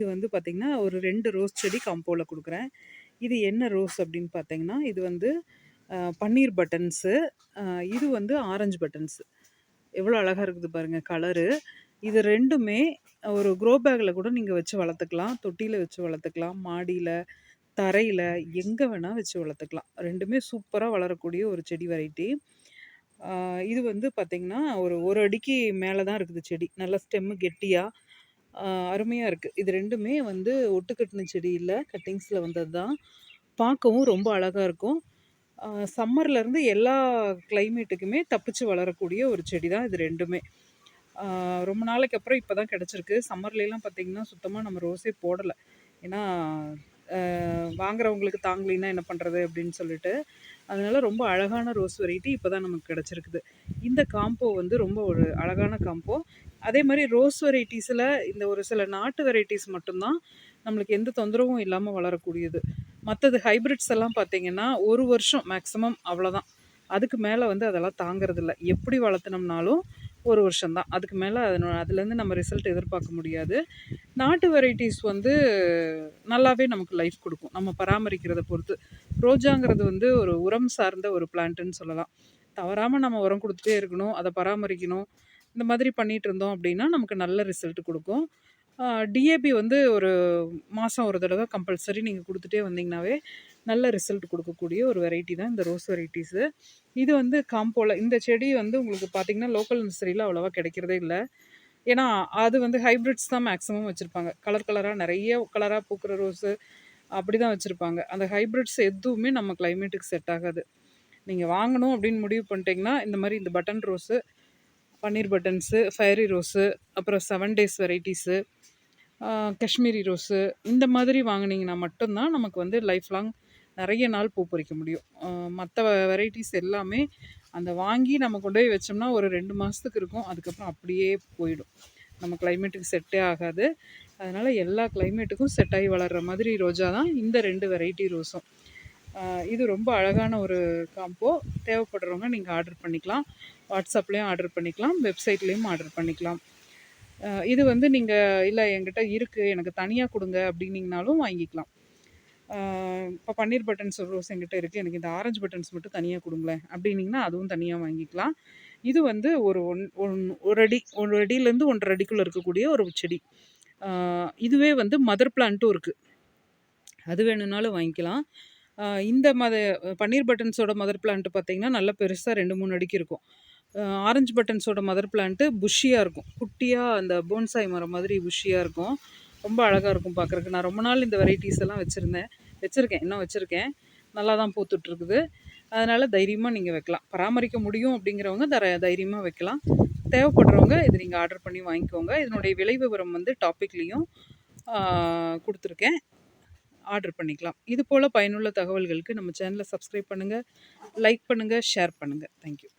இது வந்து பார்த்திங்கன்னா ஒரு ரெண்டு ரோஸ் செடி காம்போவில் கொடுக்குறேன். இது என்ன ரோஸ் அப்படின்னு பார்த்தீங்கன்னா இது வந்து பன்னீர் பட்டன்ஸு இது வந்து ஆரஞ்சு பட்டன்ஸு. எவ்வளோ அழகாக இருக்குது பாருங்கள் கலரு. இது ரெண்டுமே ஒரு க்ரோ பேக்கில் கூட நீங்கள் வச்சு வளர்த்துக்கலாம். தொட்டியில் வச்சு வளர்த்துக்கலாம். மாடியில் தரையில் எங்கே வேணால் வச்சு வளர்த்துக்கலாம். ரெண்டுமே சூப்பராக வளரக்கூடிய ஒரு செடி வெரைட்டி இது வந்து பார்த்திங்கன்னா ஒரு ஒரு அடிக்கு மேலே தான் இருக்குது செடி. நல்லா ஸ்டெம்மு கெட்டியாக அருமையாக இருக்குது இது ரெண்டுமே வந்து ஒட்டுக்கட்டின செடியில் கட்டிங்ஸில் வந்தது தான். பார்க்கவும் ரொம்ப அழகாக இருக்கும். சம்மர்லேருந்து எல்லா கிளைமேட்டுக்குமே தப்பிச்சு வளரக்கூடிய ஒரு செடி தான் இது ரெண்டுமே. ரொம்ப நாளைக்கு அப்புறம் இப்போ தான் கிடச்சிருக்கு. சம்மர்லாம் பார்த்திங்கன்னா சுத்தமாக நம்ம ரோஸே போடலை. ஏன்னா வாங்குறவங்களுக்கு தாங்கலின்னா என்ன பண்ணுறது அப்படின்னு சொல்லிட்டு. அதனால் ரொம்ப அழகான ரோஸ் வெரைட்டி இப்போ தான் நமக்கு கிடச்சிருக்குது. இந்த காம்போ வந்து ரொம்ப ஒரு அழகான காம்போ அதே மாதிரி ரோஸ் வெரைட்டிஸில் இந்த ஒரு சில நாட்டு வெரைட்டிஸ் மட்டும்தான் நம்மளுக்கு எந்த தொந்தரவும் இல்லாமல் வளரக்கூடியது. மற்றது ஹைபிரிட்ஸ் எல்லாம் பார்த்தீங்கன்னா ஒரு வருஷம் மேக்ஸிமம் அவ்வளோதான் அதுக்கு மேலே வந்து அதெல்லாம் தாங்கிறதில்ல. எப்படி வளர்த்துனோம்னாலும் ஒரு வருஷம்தான். அதுக்கு மேலே அதனோட அதுலேருந்து நம்ம ரிசல்ட் எதிர்பார்க்க முடியாது. நாட்டு வெரைட்டிஸ் வந்து நல்லாவே நமக்கு லைஃப் கொடுக்கும். நம்ம பராமரிக்கிறத பொறுத்து. ரோஜாங்கிறது வந்து ஒரு உரம் சார்ந்த ஒரு பிளான்ட்டுன்னு சொல்லலாம். தவறாமல் நம்ம உரம் கொடுத்துட்டே இருக்கணும். அதை பராமரிக்கணும். இந்த மாதிரி பண்ணிகிட்டு இருந்தோம் அப்படின்னா நமக்கு நல்ல ரிசல்ட் கொடுக்கும். டிஏபி வந்து ஒரு மாதம் ஒரு தடவை கம்பல்சரி நீங்கள் கொடுத்துட்டே வந்தீங்கனாவே நல்ல ரிசல்ட் கொடுக்கக்கூடிய ஒரு வெரைட்டி தான் இந்த ரோஸ் வெரைட்டிஸு இது வந்து காம்போல இந்த செடி வந்து உங்களுக்கு பார்த்தீங்கன்னா லோக்கல் நர்சரியில் அவ்வளோவா கிடைக்கிறதே இல்லை. ஏன்னா அது வந்து ஹைப்ரிட்ஸ் தான் மேக்ஸிமம் வச்சுருப்பாங்க. கலர் கலராக நிறைய கலராக பூக்கிற ரோஸு அப்படி தான் வச்சுருப்பாங்க. அந்த ஹைப்ரிட்ஸ் எதுவுமே நம்ம கிளைமேட்டுக்கு செட் ஆகாது. நீங்கள் வாங்கணும் அப்படின்னு முடிவு பண்ணிட்டீங்கன்னா இந்த மாதிரி இந்த பட்டன் ரோஸு பன்னீர் பட்டன்ஸு ஃபயரி ரோஸு அப்புறம் seven days varieties Kashmiri rose இந்த மாதிரி வாங்குனீங்கன்னா மட்டும்தான் நமக்கு வந்து லைஃப் லாங் நிறைய நாள் பூ பறிக்க முடியும். மற்ற வெரைட்டிஸ் எல்லாமே அந்த வாங்கி நம்ம கொண்டு போய் வச்சோம்னா ஒரு ரெண்டு மாதத்துக்கு இருக்கும். அதுக்கப்புறம் அப்படியே போயிடும். நம்ம கிளைமேட்டுக்கு செட்டே ஆகாது. அதனால் எல்லா கிளைமேட்டுக்கும் செட் ஆகி வளர்கிற மாதிரி ரோஜா தான் இந்த ரெண்டு வெரைட்டி ரோஸும் இது ரொம்ப அழகான ஒரு காம்போ தேவைப்படுறவங்க நீங்கள் ஆர்டர் பண்ணிக்கலாம். வாட்ஸ்அப்லேயும் ஆர்டர் பண்ணிக்கலாம். வெப்சைட்லேயும் ஆர்டர் பண்ணிக்கலாம். இது வந்து நீங்கள் இல்லை என்கிட்ட இருக்குது எனக்கு தனியாக கொடுங்க அப்படின்னீங்கனாலும் வாங்கிக்கலாம். இப்போ பன்னீர் பட்டன்ஸ் ரோஸ் என்கிட்ட இருக்குது எனக்கு இந்த ஆரஞ்சு பட்டன்ஸ் மட்டும் தனியாக கொடுங்களேன். அப்படின்னிங்கன்னா அதுவும் தனியாக வாங்கிக்கலாம். இது வந்து ஒரு ஒன் ஒன் ஒரு அடி ஒரு அடியிலேருந்து ஒன்றரை அடிக்குள்ளே இருக்கக்கூடிய ஒரு செடி. இதுவே வந்து மதர் பிளான்ட்டும் இருக்குது அது வேணும்னாலும் வாங்கிக்கலாம். இந்த மத பன்னீர் பட்டன்ஸோட மதர் பிளான்ட்டு பார்த்தீங்கன்னா நல்லா பெருசாக ரெண்டு மூணு அடிக்கு இருக்கும். ஆரஞ்சு பட்டன்ஸோட மதர் பிளான்ட்டு புஷ்ஷியாக இருக்கும். குட்டியாக அந்த போன்சாய் மரம் மாதிரி புஷ்ஷியாக இருக்கும். ரொம்ப அழகாக இருக்கும் பார்க்குறக்கு நான் ரொம்ப நாள் இந்த வெரைட்டிஸ் எல்லாம் வச்சுருந்தேன். வச்சுருக்கேன் இன்னும் வச்சுருக்கேன். நல்லா தான் பூத்துட்ருக்குது அதனால் தைரியமாக நீங்கள் வைக்கலாம். பராமரிக்க முடியும் அப்படிங்கிறவங்க தர தைரியமாக வைக்கலாம். தேவைப்படுறவங்க இது நீங்கள் ஆர்டர் பண்ணி வாங்கிக்கோங்க. இதனுடைய விலை விவரம் வந்து டாப்பிக்லேயும் கொடுத்துருக்கேன். ஆர்டர் பண்ணிக்கலாம். இது போல் பயனுள்ள தகவல்களுக்கு நம்ம சேனலை சப்ஸ்கிரைப் பண்ணுங்கள் லைக் பண்ணுங்கள் ஷேர் பண்ணுங்கள் தேங்க்யூ